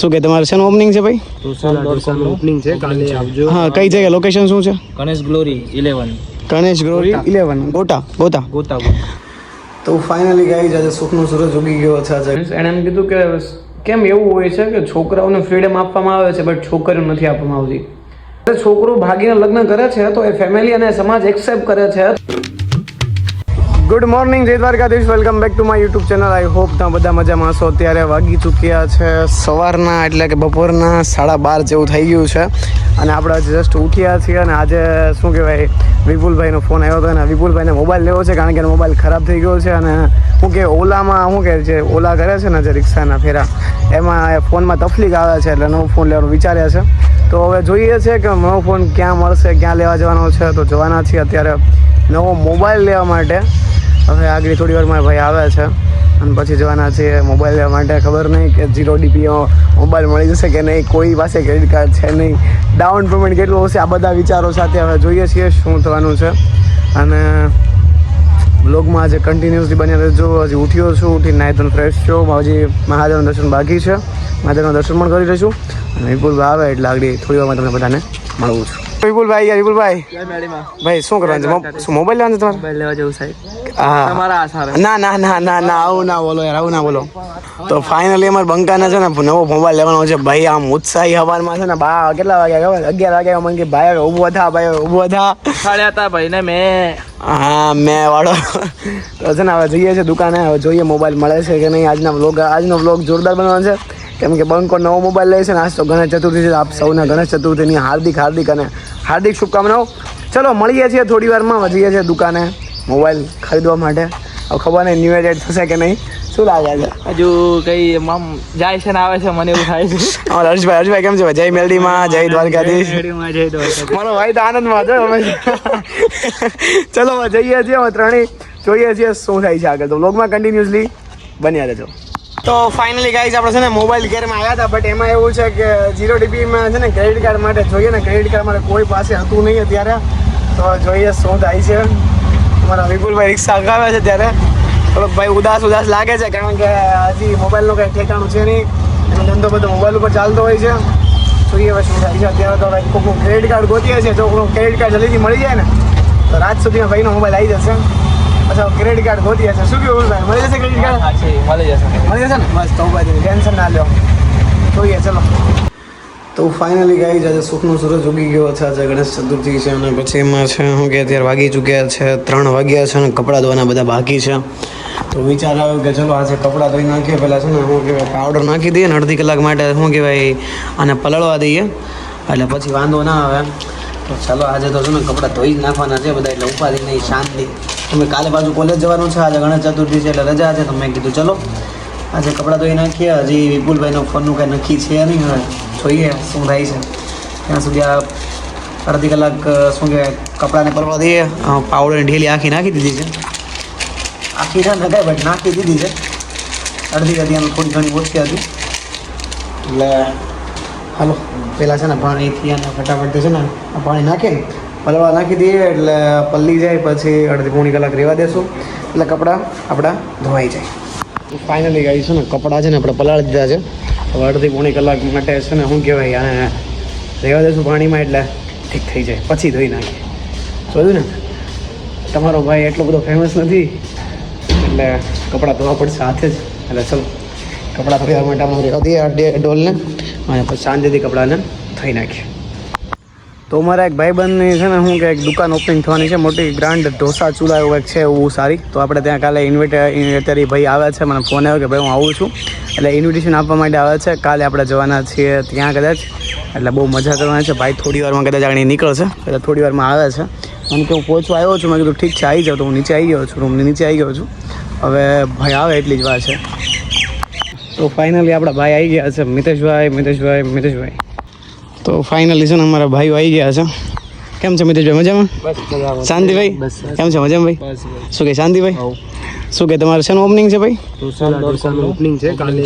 શું કે તમારે શેનું ઓપનિંગ છે ભાઈ? ઓપનિંગ છે કાલે આવજો. હા કઈ જગ્યાએ? લોકેશન શું છે? Ganesh Glory eleven Ganesh Glory eleven Gota Gota Gota તો ફાઇનલી ગાઈ આજે સુખનો સૂરજ ઉગી ગયો છે આજે. એણે એમ કીધું કે કેમ એવું હોય છે કે છોકરાઓને ફ્રીડમ આપવામાં આવે છે બટ છોકરીઓ નથી આપવામાં આવતી? છોકરો ભાગીને લગ્ન કરે છે તો એ ફેમિલી અને સમાજ એક્સેપ્ટ કરે છે. Good morning Jai Dwarkadhish. Welcome back to my YouTube channel I hope ત્યાં બધા મજામાં હશો. અત્યારે વાગી ચૂક્યા છે સવારના, એટલે કે બપોરના સાડા બાર જેવું થઈ ગયું છે. અને આપણે જસ્ટ ઉઠ્યા છીએ અને આજે શું કહેવાય, વિપુલભાઈનો ફોન આવ્યો હતો અને વિપુલભાઈને મોબાઈલ લેવો છે કારણ કે મોબાઈલ ખરાબ થઈ ગયો છે અને શું કે ઓલામાં શું કહે જે ઓલા કરે છે ને જે રિક્ષાના ફેરા, એમાં ફોનમાં તકલીફ આવે છે એટલે નવો ફોન લેવાનું વિચાર્યા છે. તો હવે જોઈએ છે કે નવો ફોન ક્યાં મળશે, ક્યાં લેવા જવાનો છે. તો જવાના છીએ અત્યારે નવો મોબાઈલ લેવા માટે. હવે આગળ થોડી વારમાં ભાઈ આવે છે. અને પછી જવાના છે મોબાઈલ લેવા માટે. ખબર નહીં કે જીરો ડીપી મોબાઈલ મળી જશે કે નહીં. કોઈ પાસે ક્રેડિટ કાર્ડ છે નહીં. ડાઉન પેમેન્ટ કેટલું હશે? આ બધા વિચારો સાથે હવે જોઈએ છીએ શું થવાનું છે. અને બ્લોગમાં આજે કન્ટિન્યુઅસલી બન્યા રહેજો. હજી ઉઠ્યો છું. ઉઠી નાહી ધોઈને ફ્રેશ છું હજી મહાદેવનું દર્શન બાકી છે. મહાદેવનું દર્શન પણ કરી રહીશું અને વિપુલ આવે એટલે આગળ થોડી વારમાં તમને બધાને મળવું છું. વિપુલભાઈ યાર વિપુલભાઈ. ભાઈ શું કરવાનું છે? શું મોબાઈલ લેવાનું છે તમારે? મોબાઈલ લેવા જવું સાહેબ. હા. તમારા આસાર ના ના ના ના ના આવું ના બોલો યાર આવું ના બોલો. તો ફાઇનલી અમારે બંકાના છે ને નવો મોબાઈલ લેવાનો છે. ભાઈ આમ ઉત્સાહી હવારમાં છે ને બા કેટલા વાગ્યા ખબર? અગિયાર વાગ્યા મને કે ભાઈ હવે ઊભો થા ભાઈ ઊભો થા. ખાડ્યા હતા ભાઈ ને મેં. હા મેં વાળો. તો છે ને હવે જઈએ છે દુકાને હવે જોઈએ મોબાઈલ મળે છે કે નહીં. આજના વ્લોગ આજનો વ્લોગ જોરદાર બનવાનો છે. કેમ કે બંકો નવો મોબાઈલ લે છે ને આજ તો ગણેશ ચતુર્થી છે આપ સૌને ગણેશ ચતુર્થીની હાર્દિક હાર્દિક અને હાર્દિક શુભકામનાઓ. ચલો મળીએ છીએ થોડી વારમાં વધીએ છીએ દુકાને મોબાઈલ ખરીદવા માટે. હવે ખબર નહીં ન્યુ એડેડ થશે કે નહીં. શું લાગે છે હજુ કઈ આમ જાય છે ને આવે છે મને એવું થાય છે. અમારા હર્ષભાઈ હર્ષભાઈ કેમ છે? જય મેલડીમાં જય દ્વારકાધીશ. મારો ભાઈ તો આનંદમાં હતો અમે. ચલો જઈએ છીએ અમે ત્રણેય જોઈએ છીએ શું થાય છે આગળ તો. બ્લોગમાં કન્ટિન્યુઅસલી બન્યા રહેજો. તો ફાઇનલી ગાઈઝ આપણે છે ને મોબાઈલ કેરમાં આવ્યા હતા બટ એમાં એવું છે કે જીરો ડીપીમાં છે ને ક્રેડિટ કાર્ડ માટે જોઈએ ને ક્રેડિટ કાર્ડ માટે કોઈ પાસે હતું નહીં અત્યારે. તો જોઈએ શું થાય છે. અમારા વિપુલભાઈ રિક્ષા અગાવે છે ત્યારે. થોડોક ભાઈ ઉદાસ ઉદાસ લાગે છે, કારણ કે હજી મોબાઈલનું કંઈ ઠેકાણું છે નહીં. એનો ધંધો બધો મોબાઈલ ઉપર ચાલતો હોય છે. જોઈએ હવે શું થાય છે. અત્યારે તો ભાઈ ક્રેડિટ કાર્ડ ગોતીએ છીએ. જો કોઈનું ક્રેડિટ કાર્ડ જલ્દીથી મળી જાય ને, તો રાત સુધીમાં ભાઈનો મોબાઈલ આવી જશે. અચ્છા ક્રેડિટ કાર્ડ ગોતી છે શું કેવું ભાઈ મળી જશે ક્રેડિટ કાર્ડ છે મળી જશે. મળી જશે ને? બસ તો ભાઈ ટેન્શન ના લ્યો. જોઈએ ચલો. તો ફાઇનલી ગાઈ આજે સુખનો સૂરજ ઉગી ગયો છે. આજે ગણેશ ચતુર્થી છે અને પછી એમાં છે શું કે અત્યારે વાગી ચૂક્યા છે ત્રણ વાગ્યા છે અને કપડાં ધોવાના બધા બાકી છે. તો વિચાર આવ્યો કે ચલો આજે કપડાં ધોઈ નાખીએ. પહેલાં છે ને શું કહેવાય પાવડર નાખી દઈએ ને અડધી કલાક માટે શું કહેવાય આને પલળવા દઈએ. એટલે પછી વાંધો ના આવે. તો ચાલો આજે તો છે ને કપડાં ધોઈ જ નાખવાના છે બધા એટલે ઉપાધિ નહીં શાંતિ. તમે કાલે પાછું કોલેજ જવાનું છે. આજે ગણેશ ચતુર્થી છે એટલે રજા છે. તો મેં કીધું, ચલો, આજે કપડાં ધોઈ નાખીએ. હજી વિપુલભાઈનો ફોનનું કાંઈ નક્કી છે નહીં. હવે જોઈએ શું થાય છે. ત્યાં સુધી આ અડધી કલાક શું કહેવાય, કપડાને પરવા દઈએ. પાવડરની ઢીલી આખી નાખી દીધી છે. આખી ના નખાય બટ નાખી દીધી છે. અડધી હતી એમ થોડી ઘણી ઓછી હતી. એટલે, હાલો પહેલાં છે ને પાણીથી અને ફટાફટ છે ને પાણી નાખીને પલળવા નાખી દઈએ એટલે પલ્લી જાય પછી અડધી પોણી કલાક રહેવા દેશું. એટલે કપડાં આપણા ધોવાઈ જાય. ફાઇનલી ગાઈ છે ને, કપડાં છે ને આપણે પલાળી દીધા છે. હવે અડધી પોણી કલાક માટે છે ને, શું કહેવાય, આને રહેવા દેશું પાણીમાં એટલે ઠીક થઈ જાય. પછી ધોઈ નાખીએ. જોયું ને? તમારો ભાઈ એટલો બધો ફેમસ નથી. એટલે કપડાં ધોવા પડશે હાથે જ. એટલે ચલો, કપડાં ધોવા માટે રહેવા દઈએ આ ડોલને. અને પછી શાંતિથી કપડાને ધોઈ નાખીએ. તો મારા એક ભાઈબંધની છે ને, શું કે એક દુકાન ઓપનિંગ થવાની છે, મોટી ગ્રાન્ડ ઢોસા ચૂલા એવું એક છે, એવું સારી. તો આપણે ત્યાં કાલે ઇન્વિટ અત્યારે ભાઈ આવે છે, મને ફોન આવ્યો કે ભાઈ હું આવું છું. એટલે ઇન્વિટેશન આપવા માટે આવે છે. કાલે આપણે જવાના છીએ ત્યાં કદાચ. એટલે બહુ મજા કરવાની છે. ભાઈ થોડી વારમાં કદાચ આગળ નીકળશે. એટલે થોડી વારમાં આવે છે. મને કે હું પહોંચવા આવ્યો છું. મેં કીધું, ઠીક છે આવી જાઉં. તો હું નીચે આવી ગયો છું. રૂમની નીચે આવી ગયો છું. હવે ભાઈ આવે એટલી જ વાત છે. તો ફાઇનલી આપણા ભાઈ આવી ગયા છે. મિતેશભાઈ મિતેશભાઈ મિતેશભાઈ. તો ફાઇનલી છે ને અમારા ભાઈઓ આવી ગયા છે. કેમ છે મિતેશભાઈ? મજામાં? શાંતિભાઈ? કેમ છે? મજામાં ભાઈ? શું કે શાંતિભાઈ? શું કે તમારે શેનું ઓપનિંગ છે ભાઈ? ઓપનિંગ છે. કાલે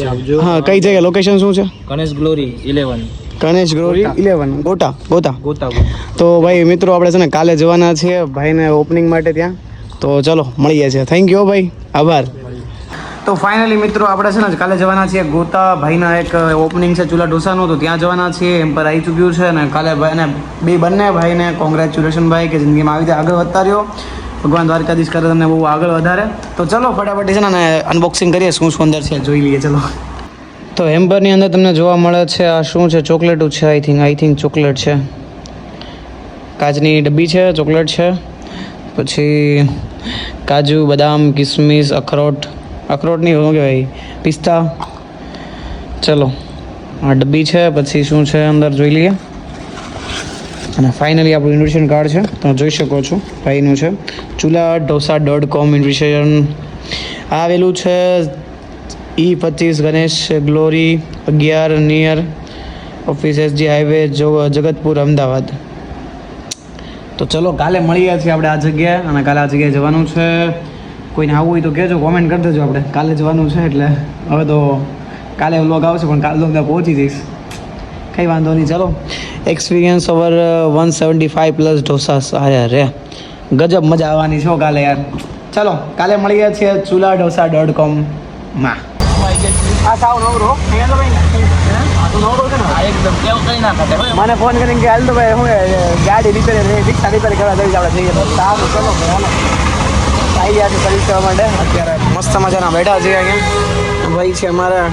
હા કઈ જગ્યાએ? લોકેશન શું છે? Ganesh Glory eleven Ganesh Glory eleven Gota Gota Gota તો ભાઈ મિત્રો આપણે છે ને કાલે જવાના છીએ ભાઈને ઓપનિંગ માટે ત્યાં. તો ચલો મળીએ છીએ. થેન્ક યુ ભાઈ. આભાર. તો ફાઇનલી મિત્રો આપણે છે ને કાલે જવાના છીએ ગોતા ભાઈના એક ઓપનિંગ છે ચૂલા ઢોસાનું. તો ત્યાં જવાના છીએ, એમ પર આવી ચૂક્યું છે ને કાલે ભાઈને બે બંને ભાઈને કોંગ્રેચ્યુલેશન ભાઈ કે જિંદગીમાં આવી રીતે આગળ વધતા રહ્યો ભગવાન દ્વારકાધીશ કરે તમને બહુ આગળ વધારે. તો ચલો ફટાફટ છે ને અનબોક્સિંગ કરીએ, શું શું અંદર છે જોઈ લઈએ, ચલો. તો હેમ્પરની અંદર તમને જોવા મળે છે આ શું છે, ચોકલેટું છે I think I think chocolate છે. કાચની ડબ્બી છે, ચોકલેટ છે. પછી કાજુ, બદામ, કિસમિસ, અખરોટ અખરોટની શું કહેવાય? પિસ્તા? ચલો. આ ડબ્બી છે, પછી શું છે અંદર જોઈ લઈએ. અને ફાઇનલી આપણું ઇન્વિટેશન કાર્ડ છે, તમે જોઈ શકો છો, ભાઈનું છે. ચૂલા ઢોસા ડોટ કોમ ઇન્વિટેશન આવેલું છે ઈ પચીસ ગણેશ ગ્લોરી અગિયાર near office SG highway Jagatpur, Ahmedabad. તો ચલો, કાલે મળીએ છીએ આપણે આ જગ્યાએ અને કાલે આ જગ્યાએ જવાનું છે. કોઈને આવું હોય તો કહેજો કોમેન્ટ કરી દેજો આપણે. કાલે જવાનું છે એટલે હવે તો કાલે વ્લોગ આવશે પણ કાલે તો હું ત્યાં પહોંચી જઈશ. કંઈ વાંધો નહીં ચલો. Experience over one seventy five plus dosa અરે રે. ગજબ મજા આવવાની છો કાલે યાર. ચલો કાલે મળીએ છીએ ચૂલા ઢોસા ડોટ કોમમાં માં સાવ નવરો અહીંયા તો તો નવરો છે ને. એકદમ કેવું કઈ ના મને ફોન કરીને કે હાલ તો ભાઈ હું ગાડી રિપેર રિક્ષા રિપેર કરવા જઈ આપણે જઈએ. તો સારું ચલો આવી ગયા છે સર્વિસ કરવા માટે અત્યારે મસ્ત મજાના બેઠા છીએ અહીંયા. ભાઈ છે અમારા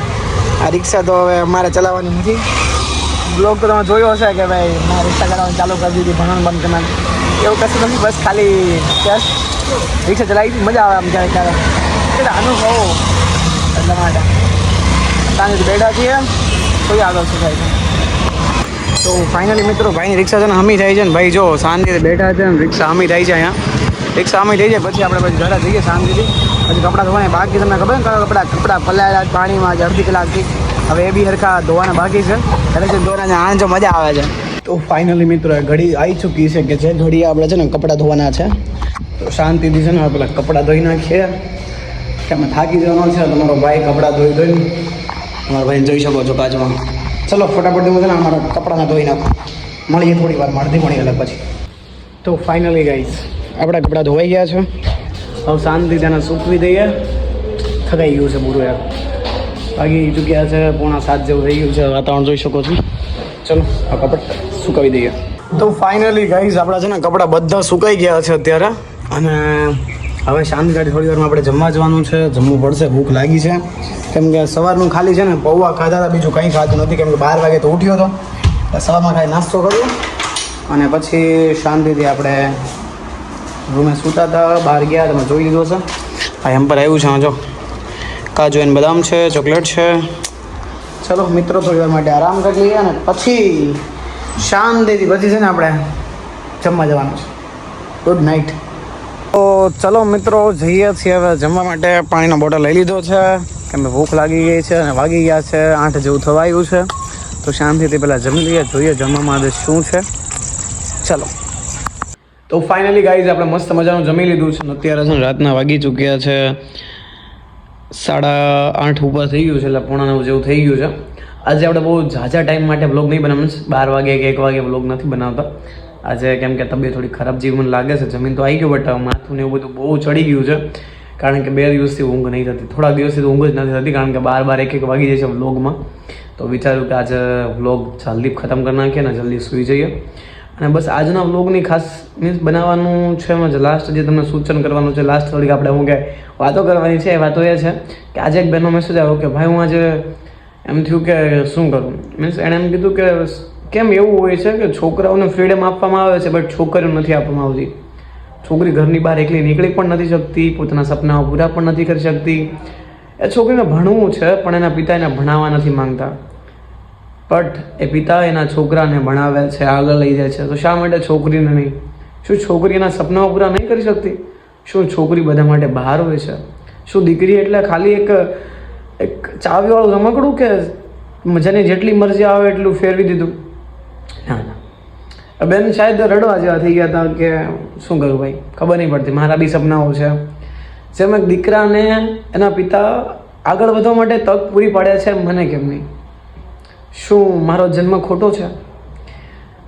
આ રિક્ષા તો હવે અમારે ચલાવવાની નથી. બ્લોગ તો તમે જોયો હશે કે ભાઈ મારે રિક્ષા ચલાવવાનું ચાલુ કરી દીધી ભણવાનું બંધ કરી નાખ્યું. એવું કશું નથી બસ ખાલી just રિક્ષા ચલાવી હતી મજા આવે આમ ક્યારેક ક્યારેક. એટલે અનુભવો એટલા માટે. ત્યાંથી બેઠા છીએ. કોઈ આગળ શું થાય છે તો ફાઇનલી મિત્રો ભાઈની રિક્ષા છે ને હમી થાય છે ને ભાઈ જો શાંતિથી બેઠા છે ને રિક્ષા હમી થાય છે અહીંયા. રિક્ષા સામે લઈ જાય, પછી આપણે પછી ઘરે જઈએ શાંતિથી. પછી કપડાં ધોવાને બાકી તમને ખબર ને કપડાં? કપડાં પલાળ્યા પાણીમાં જે અડધી કલાકથી. હવે એ બી હરખા ધોવાના બાકી છે. એટલે છે ધોવાના આનંદ જો મજા આવે છે. તો ફાઇનલી મિત્રો ઘડી આવી ચૂકી છે કે જે ઘડી આપણે છે ને કપડાં ધોવાના છે, તો શાંતિથી છે ને પેલા કપડાં ધોઈ નાખીએ. કે અમે થાકી જવાનો છે, તમારો ભાઈ કપડાં ધોઈ ધોઈને. તમારા ભાઈ જોઈ શકો છો કાચમાં. ચલો, ફટાફટ હું છે ને અમારા કપડાંના ધોઈ નાખો. મળીએ થોડી વાર મળતી મળી અલગ પછી. તો ફાઇનલી ગાઈસ આપણા કપડાં ધોવાઈ ગયા છે. હવે શાંતિ તેને સૂકવી દઈએ. થકાઈ ગયું છે પૂરું યાર બાકી ચૂક્યા છે પોણા સાત જેવું થઈ ગયું છે. વાતાવરણ જોઈ શકો છો. ચલો આ કપડાં સુકાવી દઈએ. તો ફાઇનલી ગાઈઝ આપણા છે ને કપડાં બધા સુકાઈ ગયા છે અત્યારે. અને હવે શાંતિથી થોડી વારમાં આપણે જમવા જવાનું છે. જમવું પડશે ભૂખ લાગી છે. કેમ કે સવારનું ખાલી છે ને પૌવા ખાધા હતા બીજું કંઈ ખાધું નથી. કેમ કે બાર વાગે તો ઉઠ્યો હતો. સવારમાં ખાલી નાસ્તો કર્યો. અને પછી શાંતિથી આપણે રૂમે સૂતા હતા બહાર ગયા તમે જોઈ લીધો છે આ એમ પર આવ્યું છે જો. કાજુ એન બદામ છે, ચોકલેટ છે. ચલો, મિત્રો થોડી માટે આરામ કરી લઈએ અને પછી શાંતિથી પછી છે ને આપણે જમવા જવાનું છે. ગુડ નાઇટ તો ચલો, મિત્રો, જઈએ છીએ હવે જમવા માટે. પાણીનો બોટલ લઈ લીધો છે, કેમ કે ભૂખ લાગી ગઈ છે અને વાગી ગયા છે, આઠ જેવું થવા આવ્યું છે. તો શાંતિથી પહેલાં જમી લઈએ, જોઈએ જમવામાં આજે શું છે. ચલો. તો ફાઇનલી ગાઈઝ આપણે મસ્ત મજાનું જમી લીધું છે. અત્યારે છે રાતના વાગી ચૂક્યા છે. સાડા આઠ ઉપર થઈ ગયું છે, એટલે પોણા નવ જેવું થઈ ગયું છે. આજે આપણે બહુ ઝાઝા ટાઈમ માટે બ્લોગ નહીં બનાવવાનું છે. બાર વાગે કે એક વાગે બ્લોગ નથી બનાવતા. આજે કેમ કે તબિયત થોડી ખરાબ જેવી મને લાગે છે. જમીન તો આવી ગયું બટ માથું ને એવું બધું બહુ ચડી ગયું છે. કારણ કે બે દિવસથી ઊંઘ નહીં થતી. થોડા દિવસથી ઊંઘ જ નથી થતી, કારણ કે બાર બાર એક એક વાગી જાય છે વ્લોગમાં તો વિચાર્યું કે આજે વ્લોગ જલ્દી ખતમ કરી નાખીએ ને જલ્દી સૂઈ જઈએ. અને બસ આજના વ્લોગની ખાસ મીન્સ બનાવવાનું છે એમાં લાસ્ટ જે તમને સૂચન કરવાનું છે લાસ્ટ થોડીક આપણે હું કે વાતો કરવાની છે, એ વાતો એ છે કે આજે એક બહેનો મેસેજ આવ્યો કે, ભાઈ, હું આજે એમ થયું કે શું કરું? મીન્સ એણે એમ કીધું કે, કેમ એવું હોય છે કે છોકરાઓને ફ્રીડમ આપવામાં આવે છે બટ છોકરીઓ નથી આપવામાં આવતી? છોકરી ઘરની બહાર એકલી નીકળી પણ નથી શકતી, પોતાના સપનાઓ પૂરા પણ નથી કરી શકતી. એ છોકરીને ભણવું છે, પણ એના પિતા એને ભણાવવા નથી માંગતા. બટ એ પિતા એના છોકરાને ભણાવે છે, આગળ લઈ જાય છે. તો શા માટે છોકરીને નહીં? શું છોકરી એના સપનાઓ પૂરા નહીં કરી શકતી? શું છોકરી બધા માટે બહાર હોય છે? શું દીકરી એટલે ખાલી એક એક ચાવીવાળું રમકડું કે જેને જેટલી મરજી આવે એટલું ફેરવી દીધું? ના ના. બેન શાયદ રડવા જેવા થઈ ગયા હતા કે શું કરું ભાઈ? ખબર નહીં પડતી. મારા બી સપનાઓ છે. જેમ એક દીકરાને એના પિતા આગળ વધવા માટે તક પૂરી પાડે છે, મને કેમ નહીં? શું મારો જન્મ ખોટો છે?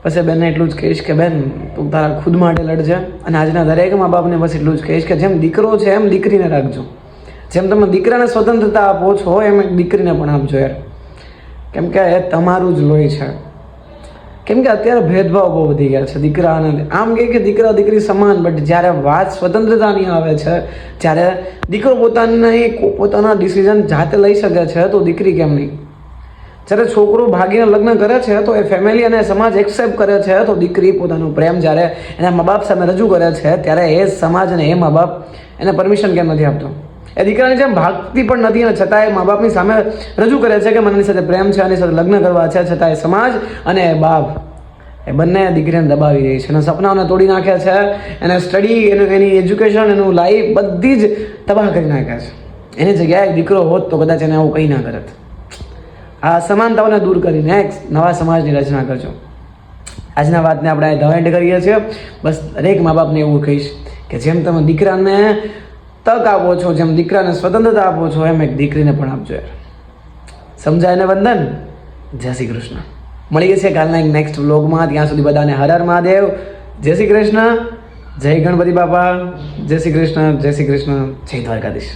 પછી બેનને એટલું જ કહીશ કે બેન, તું તારા ખુદ માટે લડજે અને આજના દરેક મા બાપને બસ એટલું જ કહીશ કે જેમ દીકરો છે એમ દીકરીને રાખજો. જેમ તમે દીકરાને સ્વતંત્રતા આપો છો એમ દીકરીને પણ આપજો યાર. કેમ કે એ તમારું જ લોહી છે. કેમ કે અત્યારે ભેદભાવ બહુ વધી ગયા છે દીકરા અને આમ કહે કે દીકરા દીકરી સમાન બટ જ્યારે વાત સ્વતંત્રતાની આવે છે, જ્યારે દીકરો પોતાની પોતાના ડિસિઝન જાતે લઈ શકે છે, તો દીકરી કેમ નહીં? જ્યારે છોકરો ભાગીને લગ્ન કરે છે, તો એ ફેમિલી અને સમાજ એક્સેપ્ટ કરે છે, તો દીકરી પોતાનું પ્રેમ જ્યારે એના મા બાપ સામે રજૂ કરે છે, ત્યારે એ સમાજ અને એ મા બાપ એને પરમિશન કેમ નથી આપતો? એ દીકરાની જેમ ભાગતી પણ નથી અને છતાં એ મા બાપની સામે રજૂ કરે છે કે મને એની સાથે પ્રેમ છે, એની સાથે લગ્ન કરવા છે છતાં એ સમાજ અને એ બાપ એ બંને દીકરીને દબાવી રહી છે એના સપનાઓને તોડી નાખે છે, એને સ્ટડી એનું એની એજ્યુકેશન એનું લાઈફ બધી જ તબાહ કરી નાખે છે. એની જગ્યાએ દીકરો હોત તો કદાચ એને આવું કંઈ ના કરત. આ અસમાનતાઓને દૂર કરીને એક નવા સમાજની રચના કરજો. આજના વાતને આપણે અહીં એન્ડ કરીએ છીએ. બસ દરેક મા બાપને એવું કહીશ કે જેમ તમે દીકરાને તક આપો છો, જેમ દીકરાને સ્વતંત્રતા આપો છો, એમ એક દીકરીને પણ આપજો. સમજાય ને વંદન? જય શ્રી કૃષ્ણ. મળીએ છીએ કાલના એક નેક્સ્ટ વ્લોગમાં ત્યાં સુધી બધાને હર હર મહાદેવ. જય શ્રી કૃષ્ણ. જય ગણપતિ બાપા. જય શ્રી કૃષ્ણ. જય શ્રી કૃષ્ણ. જય દ્વારકાધીશ.